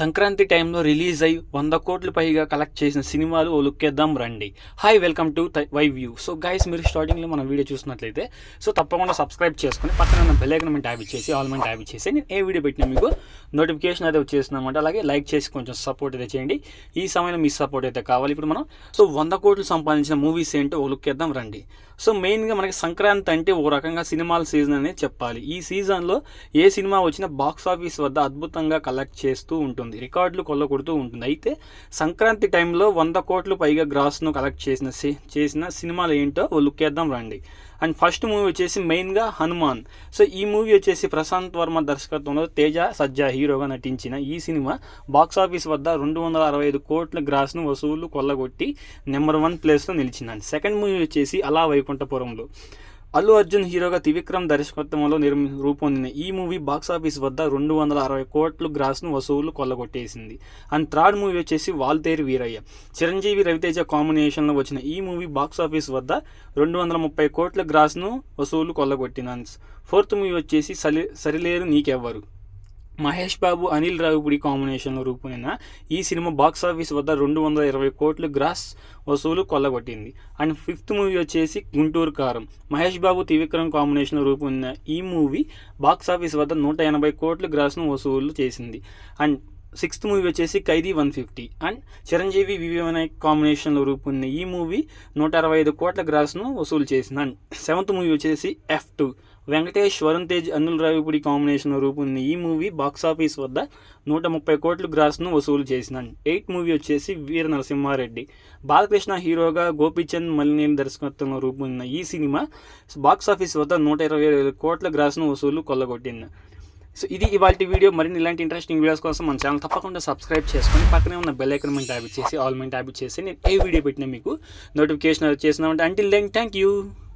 సంక్రాంతి టైంలో రిలీజ్ అయ్యి వంద కోట్లు పైగా కలెక్ట్ చేసిన సినిమాలు ఓ లుక్ వేద్దాం రండి. Hi welcome to Y view so guys మీరు స్టార్టింగ్లో మన వీడియో చూసినట్లయితే సో తప్పకుండా సబ్స్క్రైబ్ చేసుకొని పక్కన ఉన్న బెల్ ట్యాబ్ ఇచ్చేసి ఆల్ ట్యాబ్ ఇచ్చేసి నేను ఏ వీడియో పెట్టినా మీకు నోటిఫికేషన్ అయితే వచ్చేస్తుంది అలాగే లైక్ చేసి కొంచెం సపోర్ట్ అయితే చేయండి. ఈ సమయంలో మీ సపోర్ట్ అయితే కావాలి. ఇప్పుడు మనం సో వంద కోట్లు సంపాదించిన మూవీస్ ఏంటో ఓ లుక్ వేద్దాం రండి. సో మెయిన్గా మనకి సంక్రాంతి అంటే ఓ రకంగా సినిమాల సీజన్ అనేది చెప్పాలి. ఈ సీజన్లో ఏ సినిమా వచ్చినా బాక్స్ ఆఫీస్ వద్ద అద్భుతంగా కలెక్ట్ చేస్తూ ఉంటుంది రికార్డులు కొల్లగొడుతూ ఉంటుంది. అయితే సంక్రాంతి టైంలో వంద కోట్లు పైగా గ్రాస్ను కలెక్ట్ చేసిన చేసిన సినిమాలు ఏంటో లుక్ వేద్దాం రండి. అండ్ ఫస్ట్ మూవీ వచ్చేసి మెయిన్గా హనుమాన్. సో ఈ మూవీ వచ్చేసి ప్రశాంత్ వర్మ దర్శకత్వంలో తేజ సజ్జా హీరోగా నటించిన ఈ సినిమా బాక్స్ ఆఫీస్ వద్ద రెండు వందల అరవై ఐదు కోట్ల గ్రాస్ను వసూలు కొల్లగొట్టి నెంబర్ వన్ ప్లేస్లో నిలిచిందండి. సెకండ్ మూవీ వచ్చేసి అలా వైకుంఠపురంలో. అల్లు అర్జున్ హీరోగా త్రివిక్రమ్ దర్శకత్వంలో నిర్మి రూపొందిన ఈ మూవీ బాక్స్ ఆఫీస్ వద్ద రెండు వందల అరవై కోట్లు గ్రాస్ను వసూలు కొల్లగొట్టేసింది. అండ్ థర్డ్ మూవీ వచ్చేసి వాల్తేరు వీరయ్య. చిరంజీవి రవితేజ కాంబినేషన్లో వచ్చిన ఈ మూవీ బాక్స్ ఆఫీస్ వద్ద రెండు వందల ముప్పై కోట్ల గ్రాస్ను వసూలు కొల్లగొట్టింది. ఫోర్త్ మూవీ వచ్చేసి సలి సరిలేరు నీకెవ్వరు. మహేష్ బాబు అనిల్ రావిపూడి కాంబినేషన్లో రూపొందిన ఈ సినిమా బాక్స్ ఆఫీస్ వద్ద రెండు వందల ఇరవై కోట్లు గ్రాస్ వసూలు కొల్లగొట్టింది. అండ్ ఫిఫ్త్ మూవీ వచ్చేసి గుంటూరు కారం. మహేష్ బాబు త్రివిక్రమ్ కాంబినేషన్లో రూపొందిన ఈ మూవీ బాక్స్ ఆఫీస్ వద్ద నూట ఎనభై కోట్లు గ్రాస్ను వసూలు చేసింది. అండ్ సిక్స్త్ మూవీ వచ్చేసి Khaidi one fifty. And Chiranjeevi VV Vinayak కాంబినేషన్లో రూపొందిన ఈ మూవీ నూట అరవై ఐదు కోట్ల గ్రాస్ను వసూలు చేసింది. అండ్ సెవెంత్ మూవీ వచ్చేసి ఎఫ్ టూ. వెంకటేష్ వరుణ్ తేజ్ అనిల్ రావిపూడి కాంబినేషన్లో రూపొందిన ఈ మూవీ బాక్స్ ఆఫీస్ వద్ద నూట ముప్పై కోట్ల గ్రాస్ను వసూలు చేసినాను ఎయిట్ మూవీ వచ్చేసి వీర నరసింహారెడ్డి. బాలకృష్ణ హీరోగా గోపీచంద్ మలినేని దర్శకత్వంలో రూపొందిన ఈ సినిమా బాక్స్ ఆఫీస్ వద్ద నూట ఇరవై ఐదు కోట్ల గ్రాస్ను వసూలు కొల్లగొట్టింది. సో ఇది ఇవాళ వీడియో. మరిన్ని ఇలాంటి ఇంట్రెస్టింగ్ వీడియోస్ కోసం మన ఛానల్ తప్పకుండా సబ్స్క్రైబ్ చేసుకొని పక్కనే ఉన్న బెల్ ఐకన్ మీద ట్యాబ్ చేసి ఆల్ మీద ట్యాబ్ చేసి నేను ఏ వీడియో పెట్టినా మీకు నోటిఫికేషన్ చేసినామంటే అంటిల్ దెన్ థ్యాంక్ యూ